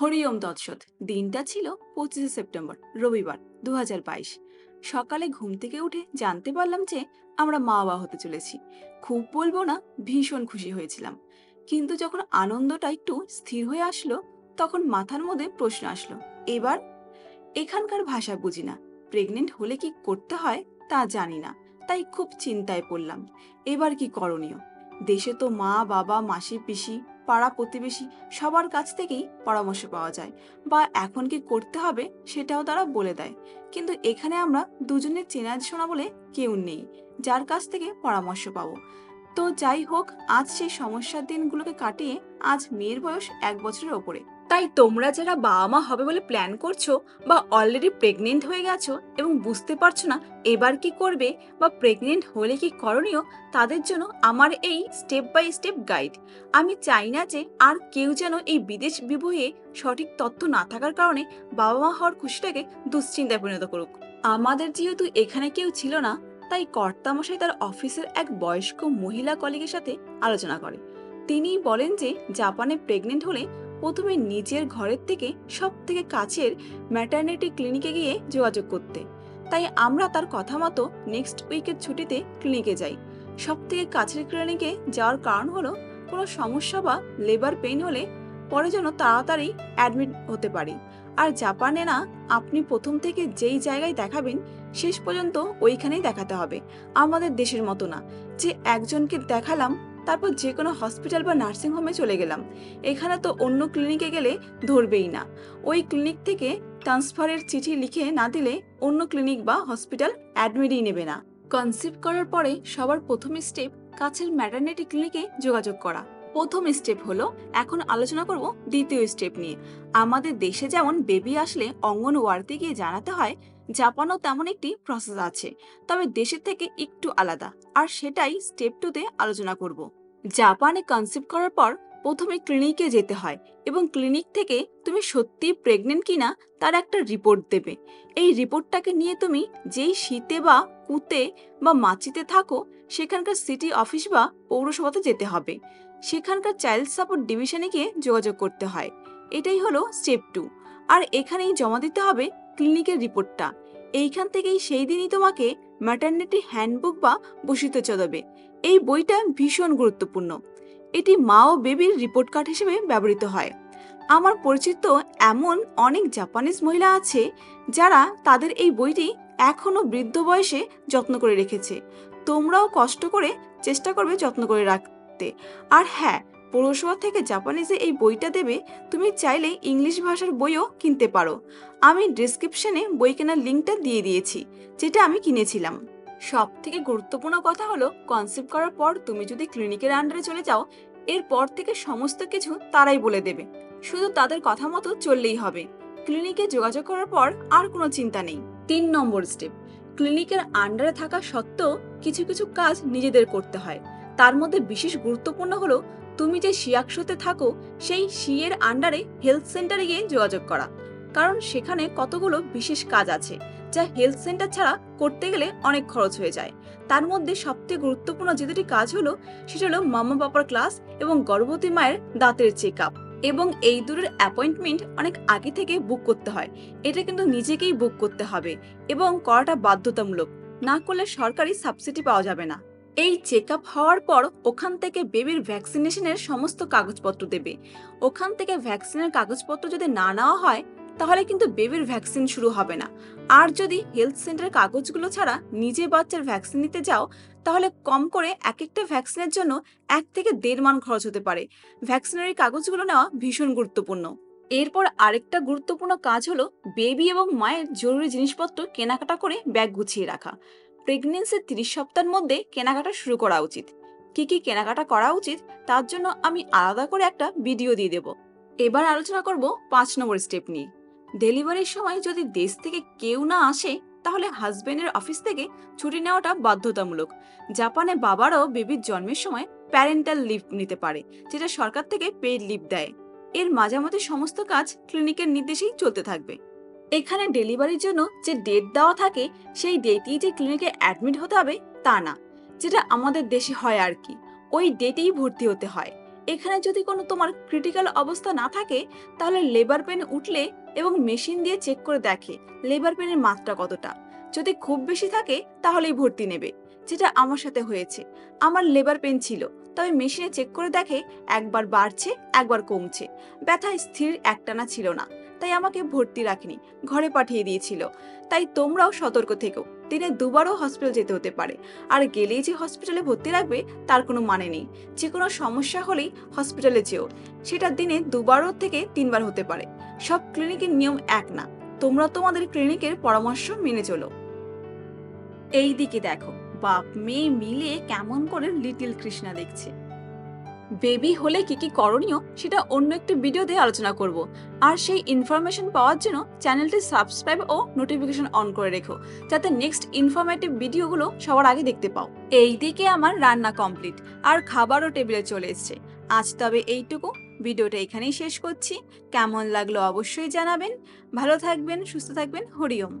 হরিওম তৎসৎ দিনটা ছিল পঁচিশে সেপ্টেম্বর, রবিবার দু হাজার বাইশ। সকালে ঘুম থেকে উঠে জানতে পারলাম যে আমরা মা বাবা হতে চলেছি। খুব বলব না, ভীষণ খুশি হয়েছিলাম। কিন্তু যখন আনন্দটা একটু স্থির হয়ে আসলো, তখন মাথার মধ্যে প্রশ্ন আসলো, এবার? এখানকার ভাষা বুঝি না। প্রেগনেন্ট হলে কি করতে হয় তা জানি না, তাই খুব চিন্তায় পড়লাম। এবার কি করণীয়? দেশে তো মা, বাবা, মাসি, পিসি পাড়া প্রতিবেশী সবার কাছ থেকেই পরামর্শ পাওয়া যায় বা এখন কি করতে হবে সেটাও তারা বলে দেয়। কিন্তু এখানে আমরা দুজনের চেনা শোনা বলে কেউ নেই, যার কাছ থেকে পরামর্শ পাবো। তো যাই হোক, আজ সেই সমস্যার দিনগুলোকে কাটিয়ে আজ মেয়ের বয়স এক বছরের ওপরে। তাই তোমরা যারা বাবা মা হবে বলে প্ল্যান করছ বা অলরেডি প্রেগনেন্ট হয়ে গেছো এবং বুঝতে পারছ না এবার কি করবে বা প্রেগনেন্ট হলে কি করণীয়, তাদের জন্য আমার এই স্টেপ বাই স্টেপ গাইড আমি চাই না যে আর কেউ যেন এই বিদেশ বিবহে সঠিক তথ্য না থাকার কারণে বাবা মা হওয়ার খুশিটাকে দুশ্চিন্তায় পরিণত করুক। আমাদের যেহেতু এখানে কেউ ছিল না, তাই কর্তামশাই তার অফিসের এক বয়স্ক মহিলা কলিগের সাথে আলোচনা করে। তিনি বলেন যে, জাপানে প্রেগনেন্ট হলে প্রথমে নিজের ঘরের থেকে সব থেকে কাছের ম্যাটার্নিটি ক্লিনিকে গিয়ে যোগাযোগ করতে। তাই আমরা তার কথা মতো নেক্সট উইকের ছুটিতে ক্লিনিকে যাই। সব থেকে কাছের ক্লিনিকে যাওয়ার কারণ হলো, কোনো সমস্যা বা লেবার পেইন হলে পরে যেন তাড়াতাড়ি অ্যাডমিট হতে পারি। আর জাপানে না, আপনি প্রথম থেকে যেই জায়গায় দেখাবেন, শেষ পর্যন্ত ওইখানেই দেখাতে হবে। আমাদের দেশের মতো না। যে একজনকে দেখালাম তারপর যে কোনো হসপিটাল বা নার্সিং হোমে চলে গেলাম। এখানে তো অন্য ক্লিনিকে গেলে ধরবেই না। ওই ক্লিনিক থেকে ট্রান্সফারের চিঠি লিখে না দিলে অন্য ক্লিনিক বা হসপিটাল অ্যাডমিটই নেবে না। কনসিভ করার পরে সবার প্রথম স্টেপ কাছের ম্যাটার্নিটি ক্লিনিকে যোগাযোগ করা। প্রথম স্টেপ হলো, এখন আলোচনা করব দ্বিতীয় স্টেপ নিয়ে। আমাদের দেশে যেমন বেবি আসলে অঙ্গনওয়াড়িতে গিয়ে জানাতে হয়, জাপানও তেমন একটি প্রসেস আছে। তবে দেশের থেকে একটু আলাদা। আর সেটাই স্টেপ টুতে আলোচনা করব। জাপানে কনসিভ করার পর প্রথমে ক্লিনিকে যেতে হয় এবং ক্লিনিক থেকে তুমি সত্যি প্রেগনেন্ট কিনা তার একটা রিপোর্ট দেবে। এই রিপোর্টটাকে নিয়ে তুমি যেই শীতে বা কুতে বা মাচিতে থাকো, সেখানকার সিটি অফিস বা পৌরসভাতে যেতে হবে। সেখানকার চাইল্ড সাপোর্ট ডিভিশনে গিয়ে যোগাযোগ করতে হয়। এটাই হলো স্টেপ টু আর এখানেই জমা দিতে হবে ক্লিনিকের রিপোর্টটা এইখান থেকেই সেই দিনই তোমাকে ম্যাটার্নিটি হ্যান্ডবুক বা বসিত চলবে। এই বইটা ভীষণ গুরুত্বপূর্ণ। এটি মা ও বেবির রিপোর্ট কার্ড হিসেবে ব্যবহৃত হয়। আমার পরিচিত এমন অনেক জাপানিজ মহিলা আছে যারা তাদের এই বইটি এখনও বৃদ্ধ বয়সে যত্ন করে রেখেছে। তোমরাও কষ্ট করে চেষ্টা করবে যত্ন করে রাখতে। আর হ্যাঁ পৌরসভা থেকে জাপানিজে এই বইটা দেবে, তুমি চাইলে ইংলিশ ভাষার বইও কিনতে পারো। আমি ডিসক্রিপশনে বই কেনার লিঙ্কটা দিয়ে দিয়েছি, যেটা আমি কিনেছিলাম। সব থেকে গুরুত্বপূর্ণ কথা হলো কনসেপ্ট করার পর তুমি যদি ক্লিনিকের আন্ডারে চলে যাও, এরপর থেকে সমস্ত কিছু তারাই বলে দেবে। শুধু তাদের কথা মতো চললেই হবে। ক্লিনিকে যোগাযোগ করার পর আর কোনো চিন্তা নেই। তিন নম্বর স্টেপ ক্লিনিকের আন্ডারে থাকা সত্ত্বেও কিছু কিছু কাজ নিজেদের করতে হয়। তার মধ্যে বিশেষ গুরুত্বপূর্ণ হলো তুমি যে শিয়াকশোতে থাকো, সেই সিয়ের আন্ডারে হেলথ সেন্টারে গিয়ে যোগাযোগ করা। কারণ সেখানে কতগুলো বিশেষ কাজ আছে। যা হেলথ সেন্টার ছাড়া করতে গেলে অনেক খরচ হয়ে যায়। তার মধ্যে সবথেকে গুরুত্বপূর্ণ যে দুটি কাজ হলো, সেটা হলো মাম্মা বাবার ক্লাস এবং গর্ভবতী মায়ের দাঁতের চেক আপ এবং এই দুটোর অ্যাপয়েন্টমেন্ট অনেক আগে থেকে বুক করতে হয়। এটা কিন্তু নিজেকেই বুক করতে হবে এবং করাটা বাধ্যতামূলক। না করলে সরকারি সাবসিডি পাওয়া যাবে না। এই চেক আপ হওয়ার পর ওখান থেকে বেবির ভ্যাকসিনেশনের সমস্ত কাগজপত্র দেবে। ওখান থেকে ভ্যাকসিনের কাগজপত্র যদি না নেওয়া হয় তাহলে কিন্তু বেবির ভ্যাকসিন শুরু হবে না। আর যদি হেলথ সেন্টারের কাগজগুলো ছাড়া নিজে বাচ্চার ভ্যাকসিন নিতে যাও, তাহলে কম করে এক একটা ভ্যাকসিনের জন্য এক থেকে দেড় মান খরচ হতে পারে। ভ্যাকসিনারি কাগজগুলো নেওয়া ভীষণ গুরুত্বপূর্ণ। এরপর আরেকটা গুরুত্বপূর্ণ কাজ হলো বেবি এবং মায়ের জরুরি জিনিসপত্র কেনাকাটা করে ব্যাগ গুছিয়ে রাখা। প্রেগনেন্সির তিরিশ সপ্তাহের মধ্যে কেনাকাটা শুরু করা উচিত। কি কি কেনাকাটা করা উচিত, তার জন্য আমি আলাদা করে একটা ভিডিও দিয়ে দেব। এবার আলোচনা করব পাঁচ নম্বর স্টেপ নিয়ে। ডেলিভারির সময় যদি দেশ থেকে কেউ না আসে, তাহলে হাজবেন্ডের অফিস থেকে ছুটি নেওয়াটা বাধ্যতামূলক। জাপানে বাবারাও বেবির জন্মের সময় প্যারেন্টাল লিভ নিতে পারে, যেটা সরকার থেকে পেড লিভ দেয়। এর মাঝামাঝি সমস্ত কাজ ক্লিনিকের নির্দেশেই চলতে থাকবে। এখানে ডেলিভারির জন্য যে ডেট দেওয়া থাকে, সেই ডেটেই যে ক্লিনিকে অ্যাডমিট হতে হবে তা না, যেটা আমাদের দেশে হয় আর কি। ওই ডেটেই ভর্তি হতে হয়। এখানে যদি কোনো তোমার ক্রিটিক্যাল অবস্থা না থাকে, তাহলে লেবার পেন উঠলে এবং মেশিন দিয়ে চেক করে দেখে লেবার পেনের মাত্রা কতটা। যদি খুব বেশি থাকে, তাহলেই ভর্তি নেবে। যেটা আমার সাথে হয়েছে। আমার লেবার পেন ছিল, তবে মেশিনে চেক করে দেখে একবার বাড়ছে, একবার কমছে। ব্যথা স্থির একটানা ছিল না, তাই আমাকে ভর্তি রাখেনি, ঘরে পাঠিয়ে দিয়েছিল। তাই তোমরাও সতর্ক থেকো, দিনে দুবারও হসপিটাল যেতে হতে পারে। আর গেলেই যে হসপিটালে ভর্তি রাখবে, তার কোনো মানে নেই। যে কোনো সমস্যা হলেই হসপিটালে যেও, সেটা দিনে দুবারও থেকে তিনবার হতে পারে। সব ক্লিনিকের নিয়ম এক না, তোমরা তোমাদের ক্লিনিকের পরামর্শ মেনে চলো। এই দিকে দেখো। বাপ মেয়ে মিলে কেমন করে লিটিল কৃষ্ণা দেখছে। বেবি হলে কি কি করণীয় সেটা অন্য একটি ভিডিওতে আলোচনা করব। আর সেই ইনফরমেশন পাওয়ার জন্য চ্যানেলটি সাবস্ক্রাইব ও নোটিফিকেশন অন করে রেখো, যাতে নেক্সট ইনফরমেটিভ ভিডিওগুলো সবার আগে দেখতে পাও। এই দিকে আমার রান্না কমপ্লিট আর খাবারও টেবিলে চলে এসছে। আজ তবে এইটুকু ভিডিওটা এখানেই শেষ করছি। কেমন লাগল অবশ্যই জানাবেন। ভালো থাকবেন, সুস্থ থাকবেন হরিওম